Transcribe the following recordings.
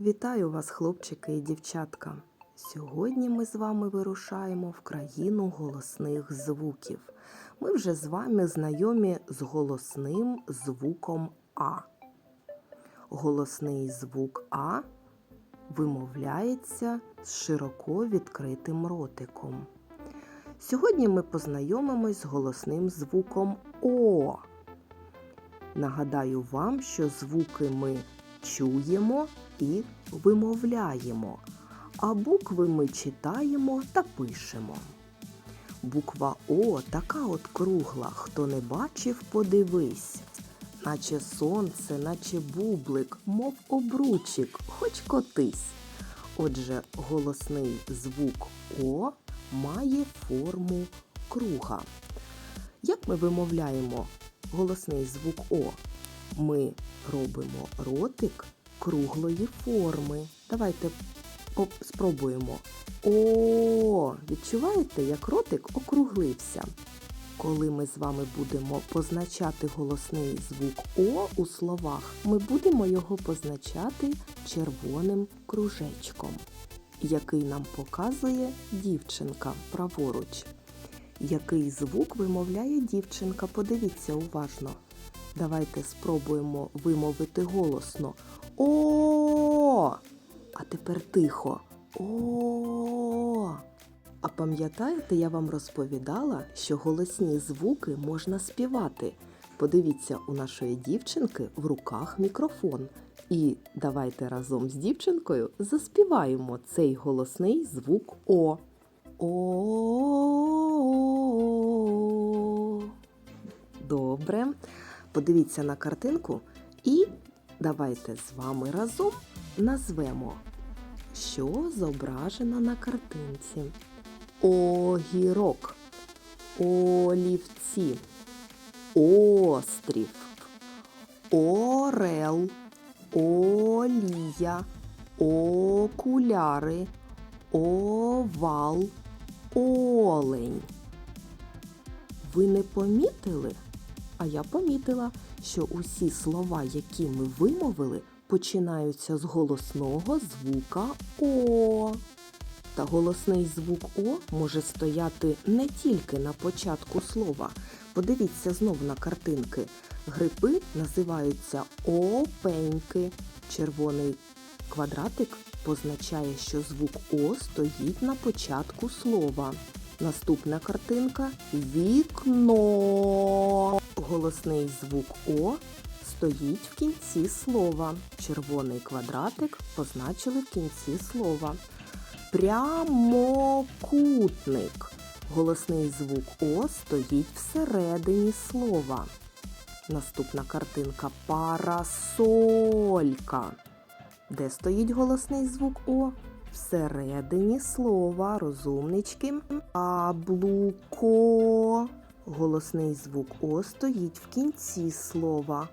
Вітаю вас, хлопчики і дівчатка. Сьогодні ми з вами вирушаємо в країну голосних звуків. Ми вже з вами знайомі з голосним звуком А. Голосний звук А вимовляється з широко відкритим ротиком. Сьогодні ми познайомимось з голосним звуком О. Нагадаю вам, що звуки ми чуємо і вимовляємо, а букви ми читаємо та пишемо. Буква О така от кругла, хто не бачив, подивись. Наче сонце, наче бублик, мов обручик, хоч котись. Отже, голосний звук О має форму круга. Як ми вимовляємо голосний звук О? Ми робимо ротик круглої форми. Давайте спробуємо. О, відчуваєте, як ротик округлився? Коли ми з вами будемо позначати голосний звук О у словах, ми будемо його позначати червоним кружечком, який нам показує дівчинка праворуч. Який звук вимовляє дівчинка? Подивіться уважно. Давайте спробуємо вимовити голосно. О! А тепер тихо. О! А пам'ятаєте, я вам розповідала, що голосні звуки можна співати. Подивіться, у нашої дівчинки в руках мікрофон. І давайте разом з дівчинкою заспіваємо цей голосний звук О. О. Добре. Подивіться на картинку і давайте з вами разом назвемо, що зображено на картинці. Огірок, олівці, острів, орел, олія, окуляри, овал, олень. Ви не помітили? А я помітила, що усі слова, які ми вимовили, починаються з голосного звука О. Та голосний звук О може стояти не тільки на початку слова. Подивіться знов на картинки. Гриби називаються опеньки. Червоний квадратик позначає, що звук О стоїть на початку слова. Наступна картинка вікно. Голосний звук О стоїть в кінці слова. Червоний квадратик позначили в кінці слова. Прямокутник. Голосний звук О стоїть всередині слова. Наступна картинка парасолька. Де стоїть голосний звук О? Всередині слова розумнички. Аблуко. Голосний звук О стоїть в кінці слова.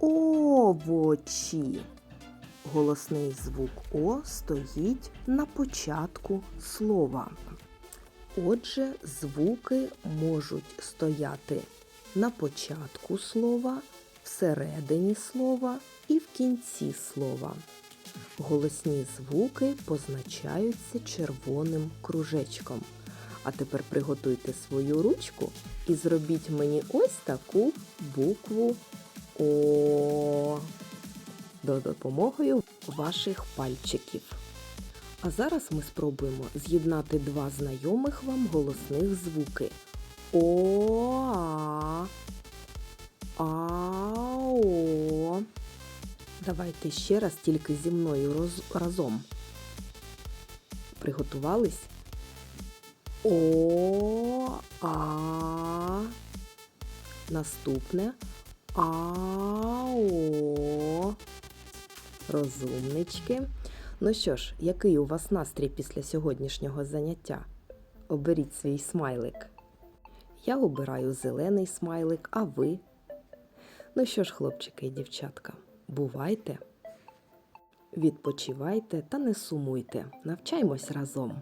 Овочі. Голосний звук О стоїть на початку слова. Отже, звуки можуть стояти на початку слова, всередині слова і в кінці слова. Голосні звуки позначаються червоним кружечком. А тепер приготуйте свою ручку і зробіть мені ось таку букву О за допомогою ваших пальчиків. А зараз ми спробуємо з'єднати два знайомих вам голосних звуки. О-а, А-о. Давайте ще раз тільки зі мною разом. Приготувались? О-а. Наступне А-о. Розумнички. Ну що ж, який у вас настрій після сьогоднішнього заняття? Оберіть свій смайлик. Я обираю зелений смайлик, а ви? Ну що ж, хлопчики і дівчатка, бувайте, відпочивайте та не сумуйте. Навчаймось разом.